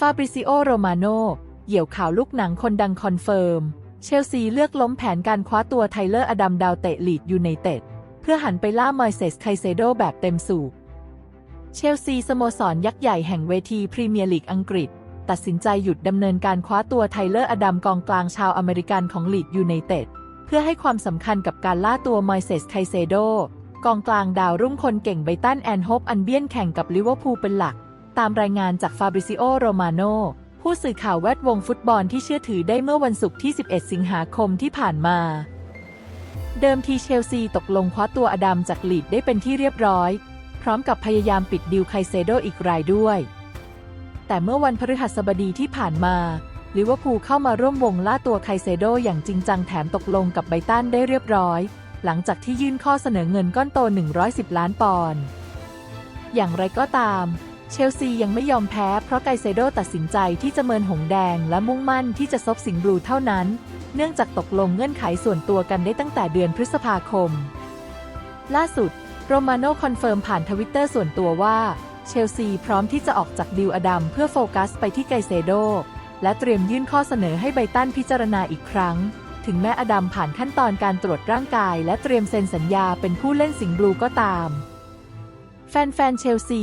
ฟาบริซิโอ โรมาโน เหยี่ยวข่าวลูกหนังคนดังคอนเฟิร์ม เชลซีเลือกล้มแผนการคว้าตัวไทเลอร์อดัมดาวเตะลีดยูไนเต็ด เพื่อหันไปล่ามอยเซสไคเซโดแบบเต็มสูบ เชลซีสโมสรยักษ์ใหญ่แห่งเวทีพรีเมียร์ลีกอังกฤษ ตัดสินใจหยุดดำเนินการคว้าตัวไทเลอร์อดัมกองกลางชาวอเมริกันของลีดยูไนเต็ด เพื่อให้ความสำคัญกับการล่าตัวมอยเซสไคเซโดกองกลางดาวรุ่งคนเก่งไบตันแอนโฮปอันเบียนแข่งกับลิเวอร์พูลเป็นหลัก ตามรายงานจากฟาบริซิโอ โรมาโน ผู้สื่อข่าวแวดวงฟุตบอลที่เชื่อถือได้เมื่อวันศุกร์ที่ 11 สิงหาคมที่ผ่านมา เดิมทีเชลซีตกลงคว้าตัวอดัมจากลีดได้เป็นที่เรียบร้อย พร้อมกับพยายามปิดดิวไคเซโดอีกรายด้วย แต่เมื่อวันพฤหัสบดีที่ผ่านมาลิเวอร์พูลเข้ามาร่วมวงล่าตัวไคเซโดอย่างจริงจังแถมตกลงกับไบตันได้เรียบร้อย หลังจากที่ยื่นข้อเสนอเงินก้อนโต 110 ล้านปอนด์ อย่างไรก็ตาม เชลซียังไม่ยอมแพ้เพราะไกเซโดตัดสินใจที่จะเมินหงแดงและมุ่งมั่นที่จะซบสิงห์บลูเท่านั้น เนื่องจากตกลงเงื่อนไขส่วนตัวกันได้ตั้งแต่เดือนพฤษภาคม ล่าสุด โรมาโน่คอนเฟิร์มผ่านทวิตเตอร์ส่วนตัวว่า เชลซีพร้อมที่จะออกจากดิวอดัมเพื่อโฟกัสไปที่ไกเซโดและเตรียมยื่นข้อเสนอให้ไบตันพิจารณาอีกครั้ง ถึงแม้อดัมผ่านขั้นตอนการตรวจร่างกาย และเตรียมเซ็นสัญญาเป็นผู้เล่นสิงห์บลูก็ตาม แฟนๆเชลซี